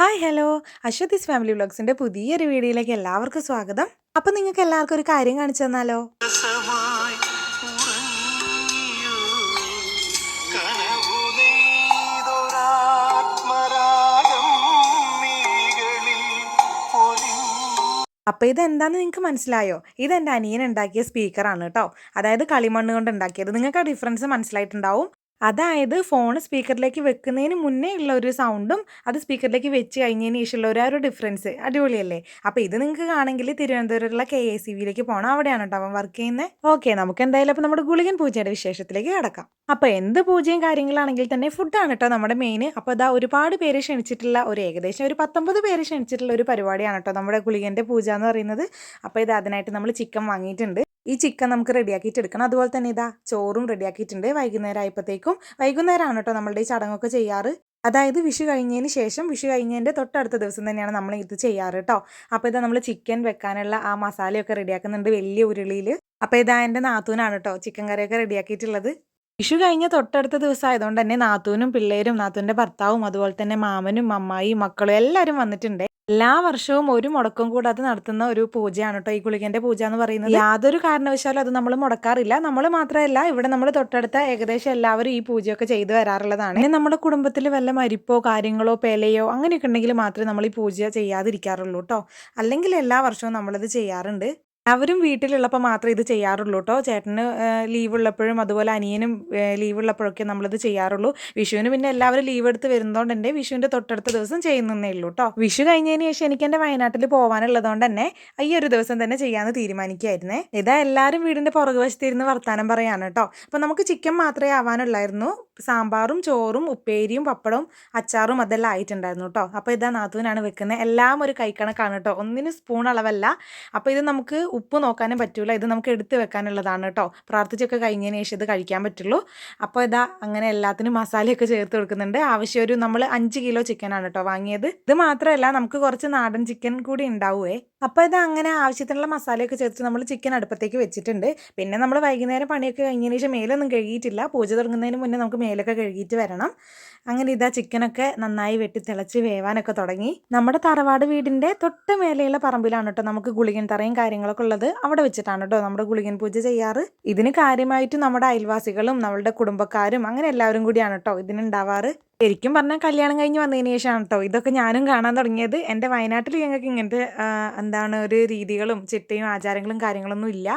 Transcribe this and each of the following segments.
Hi hello. അശ്വതിസ് family വ്ലോഗ്സിന്റെ പുതിയൊരു വീഡിയോയിലേക്ക് എല്ലാവർക്കും സ്വാഗതം. അപ്പം നിങ്ങൾക്ക് എല്ലാവർക്കും ഒരു കാര്യം കാണിച്ചു തന്നാലോ? അപ്പോൾ ഇതെന്താന്ന് നിങ്ങൾക്ക് മനസ്സിലായോ? ഇത് എന്റെ അനിയൻ ഉണ്ടാക്കിയ സ്പീക്കറാണ് കേട്ടോ. അതായത് കളിമണ്ണ് കൊണ്ട് ഉണ്ടാക്കിയത്. നിങ്ങൾക്ക് ആ ഡിഫറൻസ് മനസ്സിലായിട്ടുണ്ടാവും? അതായത് ഫോൺ സ്പീക്കറിലേക്ക് വെക്കുന്നതിന് മുന്നേ ഉള്ള ഒരു സൗണ്ടും അത് സ്പീക്കറിലേക്ക് വെച്ച് കഴിഞ്ഞതിന് ശേഷമുള്ള ഒരു ഡിഫറൻസ് അടിപൊളിയല്ലേ? അപ്പോൾ ഇത് നിങ്ങൾക്ക് കാണണമെങ്കിൽ തിരുവനന്തപുരത്തുള്ള കെ എ സി വിയിലേക്ക് പോകണം അവിടെയാണ് കേട്ടോ അവൻ വർക്ക് ചെയ്യുന്നത് ഓക്കെ നമുക്ക് എന്തായാലും അപ്പോൾ നമ്മുടെ ഗുളികൻ പൂജയുടെ വിശേഷത്തിലേക്ക് കിടക്കാം. അപ്പോൾ എന്ത് പൂജയും കാര്യങ്ങളാണെങ്കിൽ തന്നെ ഫുഡാണ് കേട്ടോ നമ്മുടെ മെയിൻ അപ്പോൾ ഇതാ ഒരുപാട് പേര് ക്ഷണിച്ചിട്ടുള്ള ഒരു ഏകദേശം ഒരു പത്തൊമ്പത് പേര് ക്ഷണിച്ചിട്ടുള്ള ഒരു പരിപാടിയാണ് കേട്ടോ നമ്മുടെ ഗുളികന്റെ പൂജ എന്ന് പറയുന്നത്. അപ്പോൾ ഇത് അതിനായിട്ട് നമ്മൾ ചിക്കൻ വാങ്ങിയിട്ടുണ്ട്. ഈ ചിക്കൻ നമുക്ക് റെഡിയാക്കിയിട്ട് എടുക്കണം അതുപോലെ തന്നെ ഇതാ ചോറും റെഡിയാക്കിയിട്ടുണ്ട് വൈകുന്നേരം ആയപ്പോഴത്തേക്കും വൈകുന്നേരമാണ് കേട്ടോ നമ്മളുടെ ഈ ചടങ്ങൊക്കെ ചെയ്യാറ്. അതായത് വിഷു കഴിഞ്ഞതിന് ശേഷം വിഷു കഴിഞ്ഞതിന്റെ തൊട്ടടുത്ത ദിവസം തന്നെയാണ് നമ്മൾ ഇത് ചെയ്യാറ് കേട്ടോ. അപ്പോൾ ഇതാ നമ്മൾ ചിക്കൻ വെക്കാനുള്ള ആ മസാലയൊക്കെ റെഡിയാക്കുന്നുണ്ട് വലിയ ഉരുളിയിൽ അപ്പോൾ ഇതാ എന്റെ നാത്തൂനാണ് കേട്ടോ ചിക്കൻ കറിയൊക്കെ റെഡിയാക്കിയിട്ടുള്ളത് വിഷു കഴിഞ്ഞ തൊട്ടടുത്ത ദിവസം ആയതുകൊണ്ട് തന്നെ നാത്തൂനും പിള്ളേരും നാത്തൂന്റെ ഭർത്താവും അതുപോലെ തന്നെ മാമനും അമ്മായി മക്കളും എല്ലാവരും വന്നിട്ടുണ്ട്. എല്ലാ വർഷവും ഒരു മുടക്കം കൂടാതെ നടത്തുന്ന ഒരു പൂജയാണ് കേട്ടോ ഈ ഗുളികന്റെ പൂജ എന്ന് പറയുന്നത്. യാതൊരു കാരണവശാലും അത് നമ്മൾ മുടക്കാറില്ല. നമ്മൾ മാത്രമല്ല ഇവിടെ നമ്മൾ തൊട്ടടുത്ത ഏകദേശം എല്ലാവരും ഈ പൂജയൊക്കെ ചെയ്തു വരാറുള്ളതാണ്. പിന്നെ നമ്മുടെ കുടുംബത്തിൽ വല്ല മരിപ്പോ കാര്യങ്ങളോ പേലയോ അങ്ങനെയൊക്കെ ഉണ്ടെങ്കിൽ മാത്രമേ നമ്മൾ ഈ പൂജ ചെയ്യാതിരിക്കാറുള്ളൂ കേട്ടോ അല്ലെങ്കിൽ എല്ലാ വർഷവും നമ്മളത് ചെയ്യാറുണ്ട്. അവരും വീട്ടിലുള്ളപ്പോൾ മാത്രമേ ഇത് ചെയ്യാറുള്ളൂ കേട്ടോ ചേട്ടന് ലീവ് ഉള്ളപ്പോഴും അതുപോലെ അനിയനും ലീവ് ഉള്ളപ്പോഴൊക്കെ നമ്മളിത് ചെയ്യാറുള്ളൂ. വിഷുവിന് പിന്നെ എല്ലാവരും ലീവ് എടുത്ത് വരുന്നതുകൊണ്ട് തന്നെ വിഷുവിന്റെ തൊട്ടടുത്ത ദിവസം ചെയ്യുന്നേ ഉള്ളൂ കേട്ടോ വിഷു കഴിഞ്ഞതിന് ശേഷം എനിക്ക് എന്റെ വയനാട്ടിൽ പോകാനുള്ളതുകൊണ്ട് തന്നെ ഈ ഒരു ദിവസം തന്നെ ചെയ്യാമെന്ന് തീരുമാനിക്കുകയായിരുന്നേ ഇതാ എല്ലാവരും വീടിന്റെ പുറകുവശത്തിരുന്ന് വർത്താനം പറയാണ് കേട്ടോ അപ്പോൾ നമുക്ക് ചിക്കൻ മാത്രമേ ആവാനുള്ളായിരുന്നു. സാമ്പാറും ചോറും ഉപ്പേരിയും പപ്പടവും അച്ചാറും അതെല്ലാം ആയിട്ടുണ്ടായിരുന്നു കേട്ടോ അപ്പോൾ ഇതാ നാത്തൂനാണ് വെക്കുന്നത് എല്ലാം ഒരു കൈക്കണക്കാണ് കേട്ടോ ഒന്നിന് സ്പൂൺ അളവല്ല. അപ്പോൾ ഇത് നമുക്ക് ഉപ്പ് നോക്കാനും പറ്റൂല. ഇത് നമുക്ക് എടുത്ത് വെക്കാനുള്ളതാണ് കേട്ടോ പ്രാർത്ഥിച്ചൊക്കെ കഴിഞ്ഞതിന് ശേഷം ഇത് കഴിക്കാൻ പറ്റുള്ളൂ. അപ്പോൾ ഇതാ അങ്ങനെ എല്ലാത്തിനും മസാലയൊക്കെ ചേർത്ത് കൊടുക്കുന്നുണ്ട്. ആവശ്യം ഒരു നമ്മൾ അഞ്ച് കിലോ ചിക്കനാണ് കേട്ടോ വാങ്ങിയത്. ഇത് മാത്രമല്ല നമുക്ക് കുറച്ച് നാടൻ ചിക്കൻ കൂടി ഉണ്ടാവുമേ അപ്പോൾ ഇത് അങ്ങനെ ആവശ്യത്തിനുള്ള മസാലയൊക്കെ ചേർത്ത് നമ്മൾ ചിക്കൻ അടുപ്പത്തേക്ക് വെച്ചിട്ടുണ്ട്. പിന്നെ നമ്മൾ വൈകുന്നേരം പണിയൊക്കെ കഴിഞ്ഞതിന് ശേഷം മേലൊന്നും കഴുകിയിട്ടില്ല. പൂജ തുടങ്ങുന്നതിന് മുന്നേ നമുക്ക് മേലൊക്കെ കഴുകിയിട്ട് വരണം. അങ്ങനെ ഇതാ ചിക്കനൊക്കെ നന്നായി വെട്ടി തിളച്ച് വേവാനൊക്കെ തുടങ്ങി. നമ്മുടെ തറവാട് വീടിന്റെ തൊട്ട് മേലെയുള്ള പറമ്പിലാണ് കേട്ടോ നമുക്ക് ഗുളികൻ തറയും കാര്യങ്ങളൊക്കെ ഉള്ളത് അവിടെ വെച്ചിട്ടാണ് കേട്ടോ നമ്മുടെ ഗുളികൻ പൂജ ചെയ്യാറ്. ഇതിന് കാര്യമായിട്ട് നമ്മുടെ അയൽവാസികളും നമ്മളുടെ കുടുംബക്കാരും അങ്ങനെ എല്ലാവരും കൂടിയാണ് കേട്ടോ ഇതിനുണ്ടാവാറ്. ശരിക്കും പറഞ്ഞാൽ കല്യാണം കഴിഞ്ഞ് വന്നതിന് ശേഷമാണ് കേട്ടോ ഇതൊക്കെ ഞാനും കാണാൻ തുടങ്ങിയത്. എന്റെ വയനാട്ടിൽ ഞങ്ങൾക്ക് ഇങ്ങനത്തെ എന്താണ് ഒരു രീതികളും ചിട്ടയും ആചാരങ്ങളും കാര്യങ്ങളൊന്നും ഇല്ല.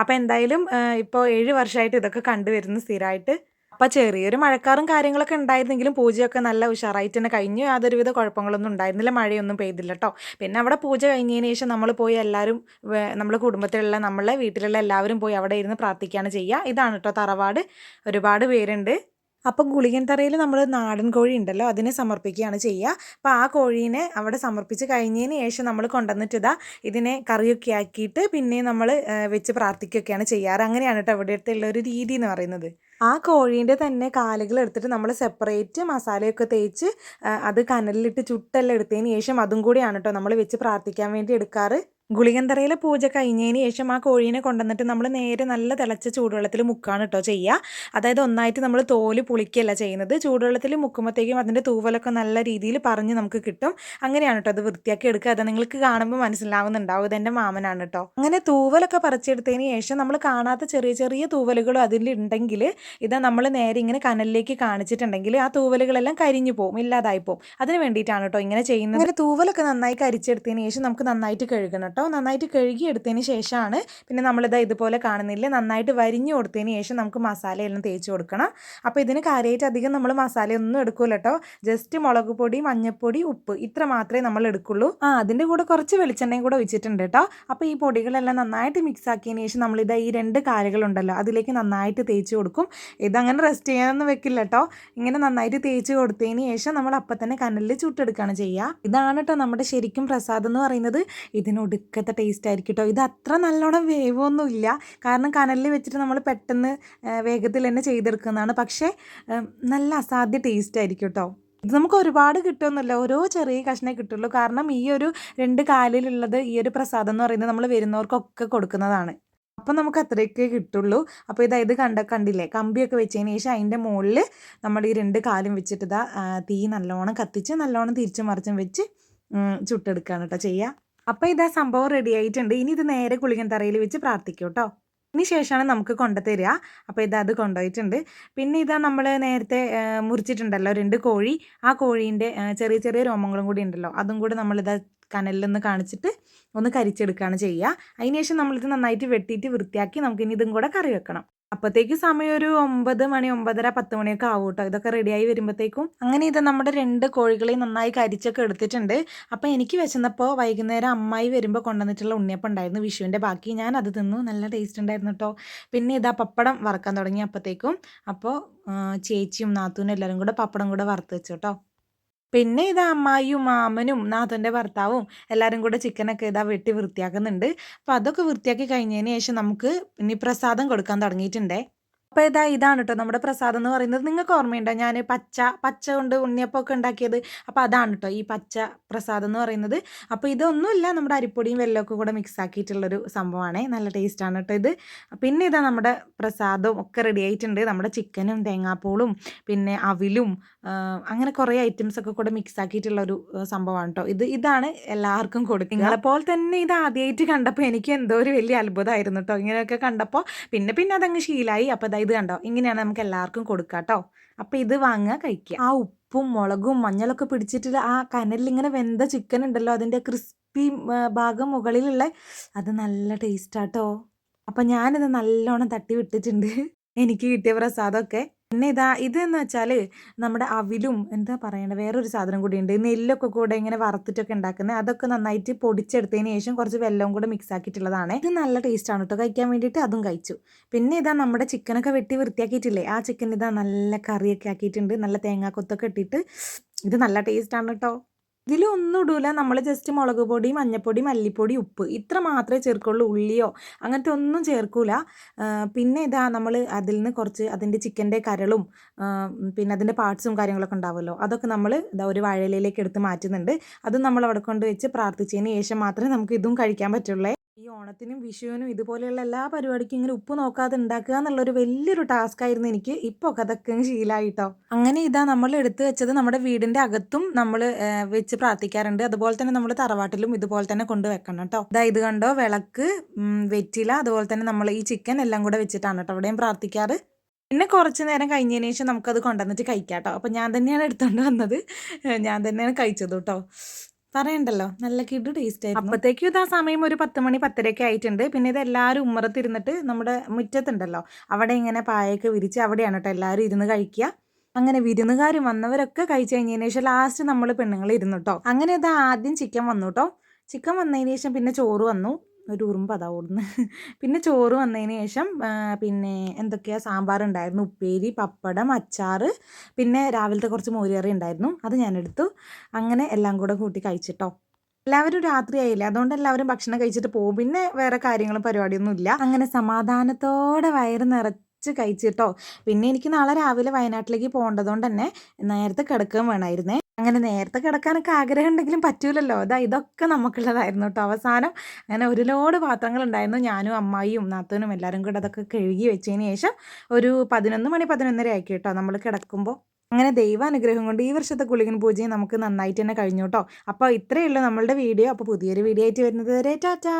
അപ്പോൾ എന്തായാലും ഇപ്പോൾ ഏഴ് വർഷമായിട്ട് ഇതൊക്കെ കണ്ടുവരുന്നു സ്ഥിരമായിട്ട് അപ്പം ചെറിയൊരു മഴക്കാറും കാര്യങ്ങളൊക്കെ ഉണ്ടായിരുന്നെങ്കിലും പൂജയൊക്കെ നല്ല ഉഷാറായിട്ട് തന്നെ കഴിഞ്ഞു. യാതൊരുവിധ കുഴപ്പങ്ങളൊന്നും ഉണ്ടായിരുന്നില്ല. മഴയൊന്നും പെയ്തില്ല കേട്ടോ പിന്നെ അവിടെ പൂജ കഴിഞ്ഞതിന് ശേഷം നമ്മൾ പോയി എല്ലാവരും നമ്മുടെ കുടുംബത്തിലുള്ള നമ്മളെ വീട്ടിലുള്ള എല്ലാവരും പോയി അവിടെ ഇരുന്ന് പ്രാർത്ഥിക്കുകയാണ് ചെയ്യുക. ഇതാണ് കേട്ടോ തറവാട്. ഒരുപാട് പേരുണ്ട്. അപ്പം ഗുളികൻ തറയിൽ നമ്മൾ നാടൻ കോഴി ഉണ്ടല്ലോ അതിനെ സമർപ്പിക്കുകയാണ് ചെയ്യുക. അപ്പോൾ ആ കോഴീനെ അവിടെ സമർപ്പിച്ച് കഴിഞ്ഞതിന് ശേഷം നമ്മൾ കൊണ്ടുവന്നിട്ട് ഇതാ ഇതിനെ കറിയൊക്കെ ആക്കിയിട്ട് പിന്നെ നമ്മൾ വെച്ച് പ്രാർത്ഥിക്കുകയൊക്കെയാണ് ചെയ്യാറ്. അങ്ങനെയാണ് കേട്ടോ ഇവിടുത്തെ ഉള്ള ഒരു രീതി എന്ന് പറയുന്നത്. ആ കോഴീന്റെ തന്നെ കാലുകൾ എടുത്തിട്ട് നമ്മൾ സെപ്പറേറ്റ് മസാലയൊക്കെ തേച്ച് അത് കനലിലിട്ട് ചുട്ടെല്ലാം എടുത്തതിന് ശേഷം അതും കൂടിയാണ് കേട്ടോ നമ്മൾ വെച്ച് പ്രാർത്ഥിക്കാൻ വേണ്ടി എടുക്കാറ്. ഗുളികന്തറയിലെ പൂജ കഴിഞ്ഞതിന് ശേഷം ആ കോഴീനെ കൊണ്ടുവന്നിട്ട് നമ്മൾ നേരെ നല്ല തിളച്ച ചൂടുവെള്ളത്തിൽ മുക്കാണ് കേട്ടോ ചെയ്യുക അതായത് ഒന്നായിട്ട് നമ്മൾ തോൽ പുളിക്കുകയല്ല ചെയ്യുന്നത്. ചൂടുവെള്ളത്തിൽ മുക്കുമ്പോഴത്തേക്കും അതിന്റെ തൂവലൊക്കെ നല്ല രീതിയിൽ പറഞ്ഞ് നമുക്ക് കിട്ടും. അങ്ങനെയാണ് കേട്ടോ അത് വൃത്തിയാക്കി എടുക്കുക. അത് നിങ്ങൾക്ക് കാണുമ്പോൾ മനസ്സിലാവുന്നുണ്ടാവും. ഇതെന്റെ മാമനാണ് കേട്ടോ അങ്ങനെ തൂവലൊക്കെ പറിച്ചെടുത്തതിന് ശേഷം നമ്മൾ കാണാത്ത ചെറിയ ചെറിയ തൂവലുകളും അതിലുണ്ടെങ്കിൽ ഇത് നമ്മൾ നേരെ ഇങ്ങനെ കനലിലേക്ക് കാണിച്ചിട്ടുണ്ടെങ്കിൽ ആ തൂവലുകളെല്ലാം കരിഞ്ഞു പോകും ഇല്ലാതായി പോകും അതിന് വേണ്ടിയിട്ടാണ് കേട്ടോ ഇങ്ങനെ ചെയ്യുന്നത്. അങ്ങനെ തൂവലൊക്കെ നന്നായി കരിച്ചെടുത്തതിന് ശേഷം നമുക്ക് നന്നായിട്ട് കഴുകണം കേട്ടോ. നന്നായിട്ട് കഴുകി എടുത്തതിന് ശേഷമാണ്. പിന്നെ നമ്മളിതാ ഇതുപോലെ കാണുന്നില്ല? നന്നായിട്ട് വരിഞ്ഞു കൊടുത്തതിന് ശേഷം നമുക്ക് മസാലയെല്ലാം തേച്ച് കൊടുക്കണം. അപ്പോൾ ഇതിന് കാര്യമായിട്ട് അധികം നമ്മൾ മസാലയൊന്നും എടുക്കില്ല കേട്ടോ. ജസ്റ്റ് മുളക് പൊടി മഞ്ഞൾപ്പൊടി ഉപ്പ് ഇത്ര മാത്രമേ നമ്മൾ എടുക്കുള്ളൂ. ആ അതിന്റെ കൂടെ കുറച്ച് വെളിച്ചെണ്ണയും കൂടെ വെച്ചിട്ടുണ്ട് കേട്ടോ. അപ്പോൾ ഈ പൊടികളെല്ലാം നന്നായിട്ട് മിക്സ് ആക്കിയതിന് ശേഷം നമ്മളിതാ ഈ രണ്ട് കാലുകളുണ്ടല്ലോ അതിലേക്ക് നന്നായിട്ട് തേച്ച് കൊടുക്കും. ഇതങ്ങനെ റെസ്റ്റ് ചെയ്യാനൊന്നും വെക്കില്ല കേട്ടോ. ഇങ്ങനെ നന്നായിട്ട് തേച്ച് കൊടുത്തതിന് ശേഷം നമ്മൾ അപ്പം തന്നെ കനലിൽ ചുട്ടെടുക്കുകയാണ് ചെയ്യുക. ഇതാണ് കേട്ടോ നമ്മുടെ ശരിക്കും പ്രസാദം എന്ന് പറയുന്നത്. ഇതിനൊടു ഒടുക്കത്തെ ടേസ്റ്റ് ആയിരിക്കും കേട്ടോ ഇത് അത്ര നല്ലോണം വേവൊന്നുമില്ല. കാരണം കനലിൽ വെച്ചിട്ട് നമ്മൾ പെട്ടെന്ന് വേഗത്തിൽ തന്നെ ചെയ്തെടുക്കുന്നതാണ്. പക്ഷേ നല്ല അസാധ്യ ടേസ്റ്റ് ആയിരിക്കും കേട്ടോ ഇത് നമുക്ക് ഒരുപാട് കിട്ടുമെന്നില്ല ഓരോ ചെറിയ കഷ്ണേ കിട്ടുള്ളൂ. കാരണം ഈ ഒരു രണ്ട് കാലിലുള്ളത് ഈ ഒരു പ്രസാദം എന്ന് പറയുന്നത് നമ്മൾ വരുന്നവർക്കൊക്കെ കൊടുക്കുന്നതാണ്. അപ്പം നമുക്ക് അത്രയൊക്കെ കിട്ടുള്ളൂ. അപ്പോൾ ഇതാ ഇത് കണ്ട കണ്ടില്ലേ? കമ്പിയൊക്കെ വെച്ചതിന് ശേഷം അതിന്റെ മുകളിൽ നമ്മൾ ഈ രണ്ട് കാലും വെച്ചിട്ട് ഇതാ തീ നല്ലോണം കത്തിച്ച് നല്ലോണം തിരിച്ചും മറിച്ചും വെച്ച് ചുട്ടെടുക്കുകയാണ് കേട്ടോ ചെയ്യുക. അപ്പോൾ ഇതാ സംഭവം റെഡി ആയിട്ടുണ്ട്. ഇനി ഇത് നേരെ കുളികൻ തറയിൽ വെച്ച് പ്രാർത്ഥിക്കും കേട്ടോ ഇനി ശേഷമാണ് നമുക്ക് കൊണ്ടുതരിക അപ്പോൾ ഇതാ അത് കൊണ്ടുപോയിട്ടുണ്ട്. പിന്നെ ഇതാ നമ്മൾ നേരത്തെ മുറിച്ചിട്ടുണ്ടല്ലോ രണ്ട് കോഴി. ആ കോഴീന്റെ ചെറിയ ചെറിയ രോമങ്ങളും കൂടി ഉണ്ടല്ലോ. അതും കൂടി നമ്മളിതാ കനലിൽ നിന്ന് കാണിച്ചിട്ട് ഒന്ന് കരിച്ചെടുക്കുകയാണ് ചെയ്യുക. അതിനുശേഷം നമ്മളിത് നന്നായിട്ട് വെട്ടിയിട്ട് വൃത്തിയാക്കി നമുക്കിനി ഇതും കൂടെ കറി വെക്കണം. അപ്പോഴത്തേക്ക് സമയം ഒരു ഒമ്പത് മണി ഒമ്പതര പത്ത് മണിയൊക്കെ ആവും കേട്ടോ ഇതൊക്കെ റെഡിയായി വരുമ്പോഴത്തേക്കും അങ്ങനെ ഇത് നമ്മുടെ രണ്ട് കോഴികളെയും നന്നായി കരിച്ചൊക്കെ എടുത്തിട്ടുണ്ട്. അപ്പോൾ എനിക്ക് വിശന്നപ്പോൾ വൈകുന്നേരം അമ്മായി വരുമ്പോൾ കൊണ്ടുവന്നിട്ടുള്ള ഉണ്ണിയപ്പം ഉണ്ടായിരുന്നു വിഷുവിന്റെ ബാക്കി. ഞാൻ അത് തിന്നു. നല്ല ടേസ്റ്റ് ഉണ്ടായിരുന്നു കേട്ടോ പിന്നെ ഇതാ പപ്പടം വറക്കാൻ തുടങ്ങി അപ്പോഴത്തേക്കും അപ്പോൾ ചേച്ചിയും നാത്തൂനും എല്ലാവരും കൂടെ പപ്പടം കൂടെ വറുത്ത് വെച്ചു കേട്ടോ പിന്നെ ഇത് അമ്മായിയും മാമനും നാഥന്റെ ഭർത്താവും എല്ലാവരും കൂടെ ചിക്കനൊക്കെ ഇതാ വെട്ടി വൃത്തിയാക്കുന്നുണ്ട്. അപ്പോൾ അതൊക്കെ വൃത്തിയാക്കി കഴിഞ്ഞതിന് ശേഷം നമുക്ക് ഇനി പ്രസാദം കൊടുക്കാൻ തുടങ്ങിയിട്ടുണ്ടേ. അപ്പോൾ ഇതാ ഇതാണ് കേട്ടോ നമ്മുടെ പ്രസാദം എന്ന് പറയുന്നത്. നിങ്ങൾക്ക് ഓർമ്മയുണ്ടോ? ഞാൻ പച്ച പച്ച കൊണ്ട് ഉണ്ണിയപ്പമൊക്കെ ഉണ്ടാക്കിയത്. അപ്പോൾ അതാണ് കേട്ടോ ഈ പച്ച പ്രസാദം എന്ന് പറയുന്നത്. അപ്പോൾ ഇതൊന്നുമില്ല നമ്മുടെ അരിപ്പൊടിയും വെള്ളമൊക്കെ കൂടെ മിക്സ് ആക്കിയിട്ടുള്ള ഒരു സംഭവമാണ്. നല്ല ടേസ്റ്റാണ് കേട്ടോ ഇത്. പിന്നെ ഇതാ നമ്മുടെ പ്രസാദവും ഒക്കെ റെഡി ആയിട്ടുണ്ട്. നമ്മുടെ ചിക്കനും തേങ്ങാപ്പൂളും പിന്നെ അവിലും അങ്ങനെ കുറേ ഐറ്റംസ് ഒക്കെ കൂടെ മിക്സ് ആക്കിയിട്ടുള്ള ഒരു സംഭവമാണ് കേട്ടോ ഇത്. ഇതാണ് എല്ലാവർക്കും കൊടുക്കുക. നിങ്ങളെപ്പോലെ തന്നെ ഇത് ആദ്യമായിട്ട് കണ്ടപ്പോൾ എനിക്ക് എന്തോ ഒരു വലിയ അത്ഭുതമായിരുന്നു കേട്ടോ ഇങ്ങനെയൊക്കെ കണ്ടപ്പോൾ പിന്നെ പിന്നെ അതങ്ങ് ശീലായി. അപ്പോൾ ദാ ഇത് കണ്ടോ? ഇങ്ങനെയാണ് നമുക്ക് എല്ലാവർക്കും കൊടുക്കുക കേട്ടോ. അപ്പോൾ ഇത് വാങ്ങുക കഴിക്കുക. ആ ഉപ്പും മുളകും മഞ്ഞളൊക്കെ പിടിച്ചിട്ട് ആ കനലിൽ ഇങ്ങനെ വെന്ത ചിക്കൻ ഉണ്ടല്ലോ അതിന്റെ ക്രിസ്പി ഭാഗം മുകളിലുള്ള അത് നല്ല ടേസ്റ്റാട്ടോ അപ്പം ഞാനിത് നല്ലോണം തട്ടി വിട്ടിട്ടുണ്ട് എനിക്ക് കിട്ടിയ പ്രസാദമൊക്കെ. പിന്നെ ഇതാ ഇതെന്ന് വെച്ചാൽ നമ്മുടെ അവിലും എന്താ പറയണ്ടത് വേറൊരു സാധനം കൂടി ഉണ്ട് നെല്ലൊക്കെ കൂടെ ഇങ്ങനെ വറുത്തിട്ടൊക്കെ ഉണ്ടാക്കുന്നത് അതൊക്കെ നന്നായിട്ട് പൊടിച്ചെടുത്തതിന് ശേഷം കുറച്ച് വെല്ലവും കൂടെ മിക്സ് ആക്കിയിട്ടുള്ളതാണ്. ഇത് നല്ല ടേസ്റ്റ് ആണ് കേട്ടോ കഴിക്കാൻ വേണ്ടിയിട്ട് അതും കഴിച്ചു. പിന്നെ ഇതാ നമ്മുടെ ചിക്കനൊക്കെ വെട്ടി വൃത്തിയാക്കിയിട്ടില്ലേ? ആ ചിക്കൻ ഇതാ നല്ല കറിയൊക്കെ ആക്കിയിട്ടുണ്ട്. നല്ല തേങ്ങാക്കൊത്തൊക്കെ ഇട്ടിട്ട്. ഇത് നല്ല ടേസ്റ്റ് ആണ് കേട്ടോ ഇതിലൊന്നും ഇടൂല. നമ്മൾ ജസ്റ്റ് മുളക് പൊടി മഞ്ഞപ്പൊടി മല്ലിപ്പൊടി ഉപ്പ് ഇത്ര മാത്രമേ ചേർക്കുള്ളൂ. ഉള്ളിയോ അങ്ങനത്തെ ഒന്നും ചേർക്കൂല. പിന്നെ ഇതാ നമ്മൾ അതിൽ നിന്ന് കുറച്ച് അതിന്റെ ചിക്കന്റെ കരളും പിന്നെ അതിന്റെ പാർട്സും കാര്യങ്ങളൊക്കെ ഉണ്ടാവുമല്ലോ. അതൊക്കെ നമ്മൾ ഇതാ ഒരു വാഴയിലേക്ക് എടുത്ത് മാറ്റുന്നുണ്ട്. അതും നമ്മൾ അവിടെ കൊണ്ട് വെച്ച് പ്രാർത്ഥിച്ചതിന് ശേഷം മാത്രമേ നമുക്ക് ഇതും കഴിക്കാൻ പറ്റുള്ളൂ. ഈ ഓണത്തിനും വിഷുവിനും ഇതുപോലെയുള്ള എല്ലാ പരിപാടിക്കും ഇങ്ങനെ ഉപ്പ് നോക്കാതെ ഉണ്ടാക്കുക എന്നുള്ളൊരു വലിയൊരു ടാസ്ക് ആയിരുന്നു എനിക്ക്. ഇപ്പോൾ അതൊക്കെ ശീലായിട്ടോ. അങ്ങനെ ഇതാ നമ്മൾ എടുത്തു വെച്ചത് നമ്മുടെ വീടിന്റെ അകത്തും നമ്മൾ വെച്ച് പ്രാർത്ഥിക്കാറുണ്ട്. അതുപോലെ തന്നെ നമ്മൾ തറവാട്ടിലും ഇതുപോലെ തന്നെ കൊണ്ട് വെക്കണം കേട്ടോ. ഇതാ ഇത് കണ്ടോ? വിളക്ക് വെറ്റില അതുപോലെ തന്നെ നമ്മൾ ഈ ചിക്കൻ എല്ലാം കൂടെ വെച്ചിട്ടാണ് കേട്ടോ അവിടെയും പ്രാർത്ഥിക്കാറ്. പിന്നെ കുറച്ച് നേരം കഴിഞ്ഞതിന് ശേഷം നമുക്കത് കൊണ്ടുവന്നിട്ട് കഴിക്കാം കേട്ടോ. അപ്പം ഞാൻ തന്നെയാണ് എടുത്തുകൊണ്ട് വന്നത്. ഞാൻ തന്നെയാണ് കഴിച്ചത് കേട്ടോ. പറയണ്ടല്ലോ. നല്ല കിഡ് ടേസ്റ്റ് ആയിരുന്നു. അപ്പോഴത്തേക്കും ആ സമയം ഒരു പത്ത് മണി പത്തരയൊക്കെ ആയിട്ടുണ്ട്. പിന്നെ ഇത് എല്ലാവരും ഉമ്മറത്തിരുന്നിട്ട് നമ്മുടെ മുറ്റത്തുണ്ടല്ലോ. അവിടെ ഇങ്ങനെ പായൊക്കെ വിരിച്ച് അവിടെയാണ് കേട്ടോ എല്ലാവരും ഇരുന്ന് കഴിക്കുക. അങ്ങനെ വിരുന്നുകാർ വന്നവരൊക്കെ കഴിച്ചു കഴിഞ്ഞതിന് ശേഷം ലാസ്റ്റ് നമ്മൾ പെണ്ണുങ്ങൾ ഇരുന്നു കേട്ടോ. അങ്ങനെ ഇത് ആദ്യം ചിക്കൻ വന്നു കേട്ടോ. ചിക്കൻ വന്നതിന് ശേഷം പിന്നെ ചോറ് വന്നു. ഒരു ഉറുമ്പ് അതാ ഓടുന്നു പിന്നെ ചോറ് വന്നതിന് ശേഷം പിന്നെ എന്തൊക്കെയാ? സാമ്പാർ ഉണ്ടായിരുന്നു ഉപ്പേരി പപ്പടം അച്ചാർ പിന്നെ രാവിലത്തെ കുറച്ച് മോരുകറി ഉണ്ടായിരുന്നു. അത് ഞാനെടുത്തു അങ്ങനെ എല്ലാം കൂടെ കൂട്ടി കഴിച്ചിട്ടോ. എല്ലാവരും രാത്രി ആയില്ല? അതുകൊണ്ട് എല്ലാവരും ഭക്ഷണം കഴിച്ചിട്ട് പോകും. പിന്നെ വേറെ കാര്യങ്ങളും പരിപാടിയൊന്നും ഇല്ല. അങ്ങനെ സമാധാനത്തോടെ വയറ് നിറച്ച് കഴിച്ചിട്ടോ. പിന്നെ എനിക്ക് നാളെ രാവിലെ വയനാട്ടിലേക്ക് പോകേണ്ടതുകൊണ്ട് തന്നെ നേരത്തെ കിടക്കുകയും വേണമായിരുന്നേ. അങ്ങനെ നേരത്തെ കിടക്കാനൊക്കെ ആഗ്രഹം ഉണ്ടെങ്കിലും പറ്റൂലല്ലോ. അതാ ഇതൊക്കെ നമുക്കുള്ളതായിരുന്നു കേട്ടോ. അവസാനം അങ്ങനെ ഒരു ലോഡ് പാത്രങ്ങളുണ്ടായിരുന്നു. ഞാനും അമ്മായിയും നാത്തനും എല്ലാവരും കൂടെ അതൊക്കെ കഴുകി വെച്ചതിന് ശേഷം ഒരു പതിനൊന്ന് മണി പതിനൊന്നര ആക്കി കേട്ടോ നമ്മൾ കിടക്കുമ്പോൾ. അങ്ങനെ ദൈവാനുഗ്രഹം കൊണ്ട് ഈ വർഷത്തെ കുളികൻ പൂജയും നമുക്ക് നന്നായിട്ട് തന്നെ കഴിഞ്ഞു കേട്ടോ. അപ്പോൾ ഇത്രയേ ഉള്ളൂ നമ്മളുടെ വീഡിയോ. അപ്പോൾ പുതിയൊരു വീഡിയോ ആയിട്ട് വരുന്നത് വരെ ടാറ്റാ.